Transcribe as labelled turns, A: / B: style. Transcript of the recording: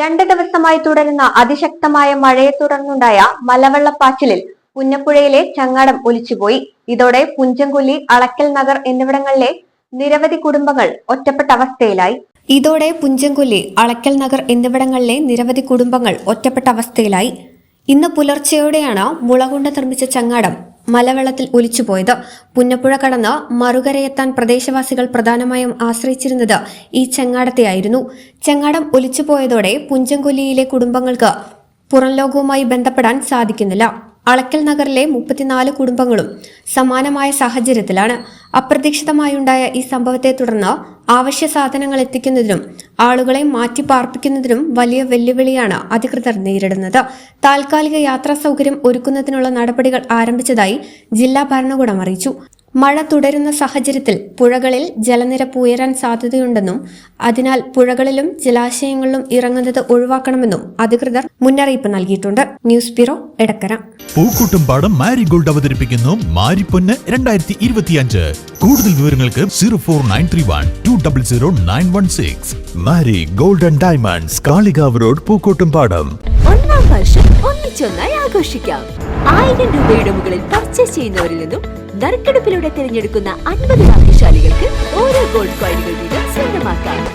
A: രണ്ട് ദിവസമായി തുടരുന്ന അതിശക്തമായ മഴയെ തുടർന്നുണ്ടായ മലവെള്ളപ്പാച്ചിലിൽ പുന്നപ്പുഴയിലെ ചങ്ങാടം ഒലിച്ചുപോയി. ഇതോടെ പുഞ്ചംകൊല്ലി അളക്കൽ നഗർ എന്നിവിടങ്ങളിലെ നിരവധി കുടുംബങ്ങൾ ഒറ്റപ്പെട്ട അവസ്ഥയിലായി. ഇതോടെ പുഞ്ചംകൊല്ലി അളക്കൽ നഗർ എന്നിവിടങ്ങളിലെ നിരവധി കുടുംബങ്ങൾ ഒറ്റപ്പെട്ട അവസ്ഥയിലായി. ഇന്ന് പുലർച്ചെയോടെയാണ് മുളകൊണ്ട് നിർമ്മിച്ച ചങ്ങാടം മലവെള്ളത്തിൽ ഒലിച്ചുപോയത് പുന്നപ്പുഴ കടന്ന് മറുകരയെത്താൻ പ്രദേശവാസികൾ പ്രധാനമായും ആശ്രയിച്ചിരുന്നത് ഈ ചെങ്ങാടത്തെയായിരുന്നു. ചെങ്ങാടം ഒലിച്ചുപോയതോടെ പുഞ്ചംകൊല്ലിയിലെ കുടുംബങ്ങൾക്ക് പുറം ലോകവുമായി ബന്ധപ്പെടാൻ സാധിക്കുന്നില്ല. അളക്കൽ നഗറിലെ മുപ്പത്തിനാല് കുടുംബങ്ങളും സമാനമായ സാഹചര്യത്തിലാണ്. അപ്രതീക്ഷിതമായുണ്ടായ ഈ സംഭവത്തെ തുടർന്ന് ആവശ്യ സാധനങ്ങൾ എത്തിക്കുന്നതിനും ആളുകളെ മാറ്റി പാർപ്പിക്കുന്നതിനും വലിയ വെല്ലുവിളിയാണ് അധികൃതർ നേരിടുന്നത്. താൽക്കാലിക യാത്രാ സൗകര്യം ഒരുക്കുന്നതിനുള്ള നടപടികൾ ആരംഭിച്ചതായി ജില്ലാ ഭരണകൂടം അറിയിച്ചു. മഴ തുടരുന്ന സാഹചര്യത്തിൽ പുഴകളിൽ ജലനിരപ്പ് ഉയരാൻ സാധ്യതയുണ്ടെന്നും അതിനാൽ പുഴകളിലും ജലാശയങ്ങളിലും ഇറങ്ങുന്നത് ഒഴിവാക്കണമെന്നും അധികൃതർ മുന്നറിയിപ്പ് നൽകിയിട്ടുണ്ട്. News bureau Edakkara.
B: Pookkottumpadam Mari gold അവതരിപ്പിക്കുന്നു മാരിപ്പൊന്ന് രണ്ടായിരത്തി ഇരുപത്തിയഞ്ച് കൂടുതൽ വിവരങ്ങൾക്ക് zero four nine three one two double zero nine one six. Mari golden diamonds Kalikavu road Pookkottumpadam.
C: ഒന്നാം വർഷം ഒന്നിച്ചൊന്നായി ആഘോഷിക്കാം. ആയിരം രൂപയുടെ മുകളിൽ പർച്ചേസ് ചെയ്യുന്നവരിൽ നിന്നും നറുക്കെടുപ്പിലൂടെ തിരഞ്ഞെടുക്കുന്ന അൻപത് ഭാഗ്യശാലികൾക്ക് ഓരോ ഗോൾഡ് കോയിനുകൾ വീതം സ്വന്തമാക്കാം.